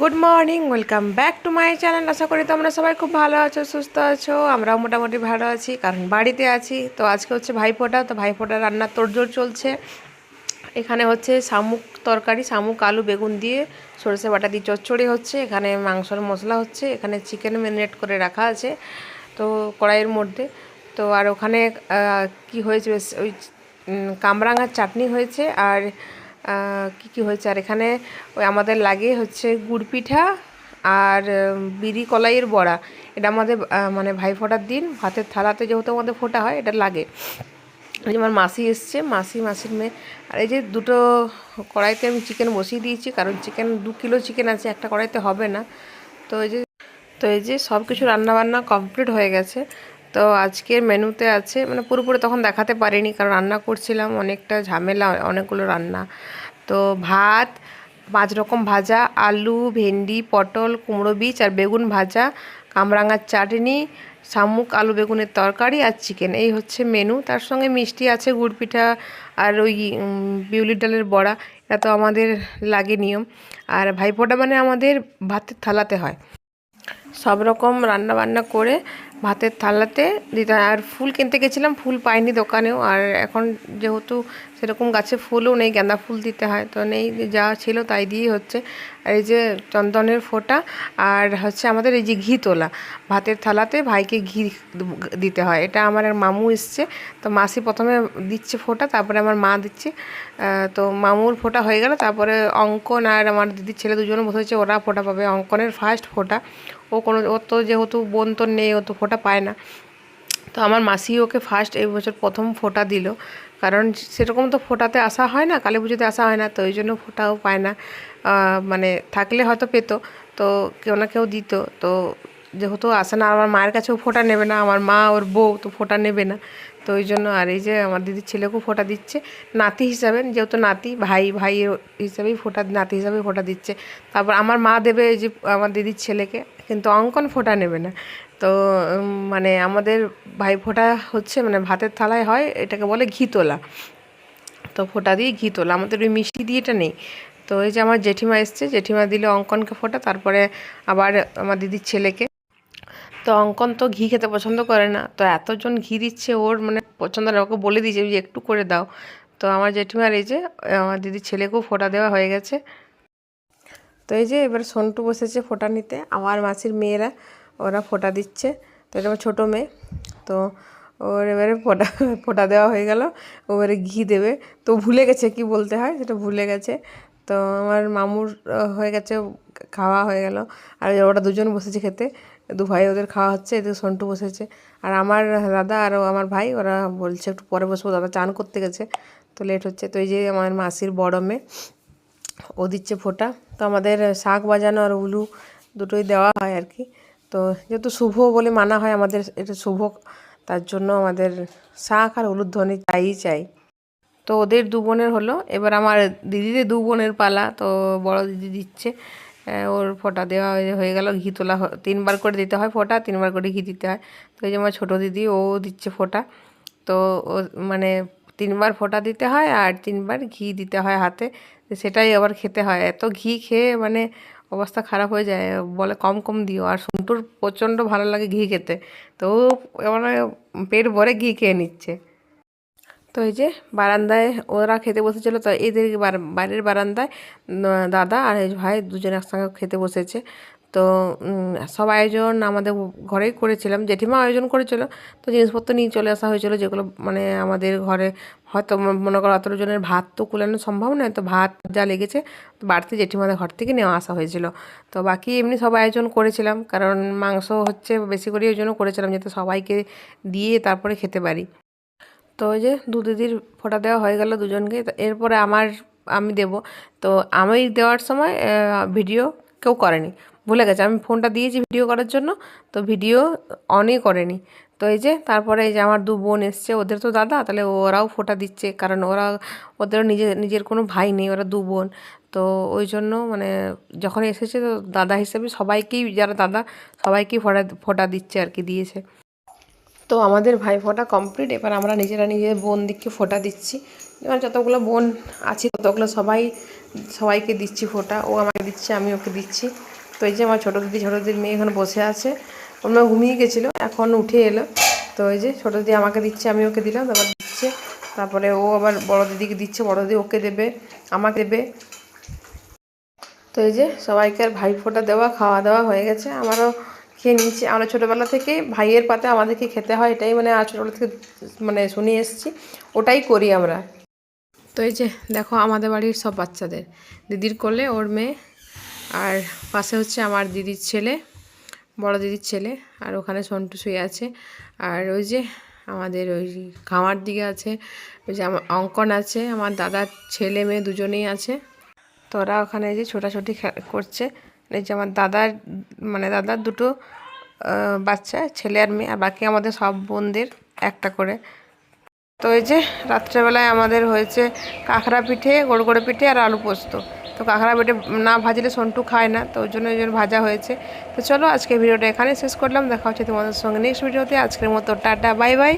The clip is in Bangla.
Good morning welcome back to my channel আশা করি তোমরা সবাই খুব ভালো আছো, সুস্থ আছো। আমরাও মোটামুটি ভালো আছি, কারণ বাড়িতে আছি। তো আজকে হচ্ছে ভাইফোঁটা, তো ভাইফোঁটা রান্নার তোড়জোড় চলছে। এখানে হচ্ছে শামুক তরকারি, শামুক, আলু, বেগুন দিয়ে সরষে বাটা দিয়ে চচ্চড়ি হচ্ছে। এখানে মাংসর মশলা হচ্ছে। এখানে চিকেন ম্যারিনেট করে রাখা আছে, তো কড়াইয়ের মধ্যে। তো আর ওখানে কি হয়েছে? ওই কামরাঙার চাটনি হয়েছে। আর কি কি হয়েছে? আর এখানে ওই আমাদের লাগে হচ্ছে গুড় পিঠা আর বিড়ি কলাইয়ের বড়া। এটা আমাদের মানে ভাই ফোটার দিন। ভাতের থালাতে যেহেতু আমাদের ফোটা হয়, এটা লাগে। এই যে আমার মাসি এসছে, মাসি, মাসির মেয়ে। আর এই যে দুটো কড়াইতে আমি চিকেন বসিয়ে দিয়েছি, কারণ চিকেন, দু কিলো চিকেন আছে, একটা কড়াইতে হবে না। তো এই যে, তো এই যে সব কিছু রান্নাবান্না কমপ্লিট হয়ে গেছে। তো আজকের মেনুতে আছে মানে পুরোপুরি তখন দেখাতে পারিনি কারণ রান্না করছিলাম, অনেকটা ঝামেলা, অনেকগুলো রান্না। তো ভাত, পাঁচ রকম ভাজা, আলু, ভেন্ডি, পটল, কুমড়ো বীজ আর বেগুন ভাজা, কামরাঙার চাটনি, শামুক, আলু বেগুনের তরকারি আর চিকেন। এই হচ্ছে মেনু। তার সঙ্গে মিষ্টি আছে, গুড় পিঠা আর ওই বিউলির ডালের বড়া। এটা তো আমাদের লাগে নিয়ম। আর ভাইফোঁটা মানে আমাদের ভাতের থালাতে হয়। সব রকম রান্না বান্না করে ভাতের থালাতে দিতে। আর ফুল কিনতে গেছিলাম ফুল পাইনি দোকানেও আর এখন যেহেতু সেরকম গাছে ফুলও নেই, গেঁদা ফুল দিতে হয়, তো নেই, যা ছিল তাই দিয়েই হচ্ছে। আর এই যে চন্দনের ফোঁটা, আর হচ্ছে আমাদের এই যে ঘি তোলা, ভাতের থালাতে ভাইকে ঘি দিতে হয়। এটা আমার মামু এসছে, তো মাসি প্রথমে দিচ্ছে ফোঁটা, তারপরে আমার মা দিচ্ছে। তো মামুর ফোঁটা হয়ে গেল, তারপরে অঙ্কন আর আমার দিদির ছেলে দুজনে হচ্ছে ওরা ফোঁটা পাবে। অঙ্কনের ফার্স্ট ফোঁটা, ও কোনো, ও তো যেহেতু বোন তো নেই, ও তো ফোঁটা পায় না। তো আমার মাসি ওকে ফার্স্ট এই বছর প্রথম ফোঁটা দিল। কারণ সেরকম তো ফোটাতে আসা হয় না, কালী পুজোতে আসা হয় না, তো ওই জন্য ফোটাও পায় না। মানে থাকলে হয়তো পেতো, তো কেউ না কেউ দিত। তো যেহেতু আসে না, আমার মায়ের কাছেও ফোঁটা নেবে না, আমার মা, ওর বউ তো ফোঁটা নেবে না। তো ওই জন্য আর এই যে আমার দিদির ছেলেকেও ফোটা দিচ্ছে, নাতি হিসাবে, যেহেতু নাতি, ভাই ভাই হিসাবেই ফোটা, নাতি হিসাবে ফোটা দিচ্ছে। তারপর আমার মা দেবে এই যে, আমার দিদির ছেলেকে কিন্তু অঙ্কন ফোঁটা নেবে না। তো মানে আমাদের ভাই ফোঁটা হচ্ছে মানে ভাতের থালায় হয়, এটাকে বলে ঘি তোলা। তো ফোঁটা দিয়ে ঘি তোলা, আমাদের ওই মিষ্টি দিয়ে এটা নেই। তো এই যে আমার জেঠিমা এসছে, জেঠিমা দিলে অঙ্কনকে ফোঁটা, তারপরে আবার আমার দিদির ছেলেকে। তো অঙ্কন তো ঘি খেতে পছন্দ করে না, তো এতজন ঘি দিচ্ছে, ওর মানে পছন্দ না, ওকে বলে দিয়েছে, একটু করে দাও। তো আমার জেঠিমার এই যে, আমার দিদির ছেলেকেও ফোঁটা দেওয়া হয়ে গেছে। তো এই যে এবার সন্টু বসেছে ফোঁটা নিতে, আমার মাসির মেয়েরা, ওরা ফোঁটা দিচ্ছে। তো এটা আমার ছোটো মেয়ে, তো ওর এবারে ফোঁটা ফোঁটা দেওয়া হয়ে গেল। এবারে ঘি দেবে। তো ভুলে গেছে কি বলতে হয়, সেটা ভুলে গেছে। তো আমার মামুর হয়ে গেছে, খাওয়া হয়ে গেল। আর ওরা দুজন বসেছে খেতে, দু ভাই ওদের খাওয়া হচ্ছে এদের সন্টু বসেছে। আর আমার দাদা আর আমার ভাই, ওরা বলছে একটু পরে বসবো, দাদা চান করতে গেছে, তো লেট হচ্ছে। তো এই যে আমার মাসির বড় মেয়ে ও দিচ্ছে ফোঁটা। তো আমাদের শাক বাজানো আর উলু দুটোই দেওয়া হয় আর কি। তো যেহেতু শুভ বলে মানা হয় আমাদের, এটা শুভ। তার জন্য আমাদের শাক আর হলুদ ধ্বনি চাই চাই। তো ওদের দু বোনের হলো। এবার আমার দিদিদের দু বোনের পালা। তো বড় দিদি দিচ্ছে। ওর ফোঁটা দেওয়া হয়ে- গেল। ঘি তোলা তিনবার করে দিতে হয় ফোঁটা, তিনবার করে ঘি দিতে হয়। তো এই যে আমার ছোটো দিদি, ও দিচ্ছে ফোঁটা। তো ও মানে তিনবার ফোঁটা দিতে হয় আর তিনবার ঘি দিতে হয় হাতে। সেটাই আবার খেতে হয়। এত ঘি খেয়ে মানে অবস্থা খারাপ হয়ে যায়, বলে কম কম দিও। আর সন্টুর প্রচণ্ড ভালো লাগে ঘি খেতে। তো মানে পেট ভরে ঘি খেয়ে নিচ্ছে। তো এই যে বারান্দায় ওরা খেতে বসেছিল, তো এদের বাড়ির বারান্দায় দাদা আর ভাই দুজন একসঙ্গে খেতে বসেছে। তো সব আয়োজন আমাদের ঘরেই করেছিলাম। জেঠিমা আয়োজন করেছিল, তো জিনিসপত্র নিয়ে চলে আসা হয়েছিল, যেগুলো মানে আমাদের ঘরে হয়তো মনে করো অত জনের ভাত তো কুলানো সম্ভব নয়, তো ভাত যা লেগেছে বাড়তি জেঠিমাদের ঘর থেকে নেওয়া আসা হয়েছিল। তো বাকি এমনি সব আয়োজন করেছিলাম, কারণ মাংস হচ্ছে বেশি করে ওই জন্য করেছিলাম, যাতে সবাইকে দিয়ে তারপরে খেতে পারি। তো ওই যে দু দিদির ফোঁটা দেওয়া হয়ে গেল দুজনকে এরপরে আমার, আমি দেব। তো আমি দেওয়ার সময় ভিডিও কেউ করেনি। ভুলে গেছে। আমি ফোনটা দিয়েছি ভিডিও করার জন্য, তো ভিডিও অনই করেনি। তো এই যে, তারপরে এই যে আমার দু বোন এসছে, ওদের তো দাদা, তাহলে ওরাও ফোটা দিচ্ছে, কারণ ওরা ওদেরও নিজের নিজের কোনো ভাই নেই, ওরা দু বোন। তো ওই জন্য মানে যখন এসেছে, তো দাদা হিসেবে সবাইকেই, যারা দাদা, সবাইকেই ফোঁটা ফোঁটা দিচ্ছে আর কি, দিয়েছে। তো আমাদের ভাই ফোঁটা কমপ্লিট এবার আমরা নিজেরা নিজের বোন দিককে ফোটা দিচ্ছি। এবার যতগুলো বোন আছে, ততগুলো সবাই, সবাইকে দিচ্ছি ফোটা। ও আমাকে দিচ্ছে, আমি ওকে দিচ্ছি। তো এই যে আমার ছোটো দিদি, ছোটো দিদির মেয়ে এখানে বসে আছে। অন্য ঘুমিয়ে গেছিল, এখন উঠে এলো। তো এই যে ছোটো দিদি আমাকে দিচ্ছে, আমি ওকে দিলাম, তারপর দিচ্ছে। তারপরে ও আবার বড় দিদিকে দিচ্ছে, বড় দিদি ওকে দেবে, আমাকে দেবে। তো এই যে সবাইকে আর ভাই ফোঁটা দেওয়া, খাওয়া দাওয়া হয়ে গেছে। আমারও খেয়ে নিয়েছি। আমরা ছোটোবেলা থেকে ভাইয়ের পাতে আমাদেরকে খেতে হয়, এটাই মানে ছোটোবেলা থেকে মানে শুনে এসেছি। ওটাই করি আমরা। তো এই যে দেখো আমাদের বাড়ির সব বাচ্চাদের। দিদির কোলে ওর মেয়ে আর পাশে হচ্ছে আমার দিদির ছেলে, বড় দিদির ছেলে, আর ওখানে সন্টু শুয়ে আছে। আর ওই যে আমাদের ওই খামার দিকে আছে, ওই যে আমার অঙ্কন আছে, আমার দাদার ছেলে মেয়ে দুজনেই আছে। তো ওরা ওখানে যে ছোটাছুটি করছে এই যে আমার দাদার মানে দাদার দুটো বাচ্চা, ছেলে আর মেয়ে, আর বাকি আমাদের সব বোনদের একটা করে। তো এই যে রাত্রেবেলায় আমাদের হয়েছে কাঁকড়া পিঠে, গোড়গোড়ে পিঠে আর আলু পোস্ত। তো কাঁকড়া বেটে না ভাজলে সন্টু খায় না, তো ওই জন্য ওই জন্য ভাজা হয়েছে। তো চলো আজকে ভিডিওটা এখানে শেষ করলাম, দেখা হচ্ছে তোমাদের সঙ্গে নেক্সট ভিডিওতে। আজকের মতো টাটা বাই বাই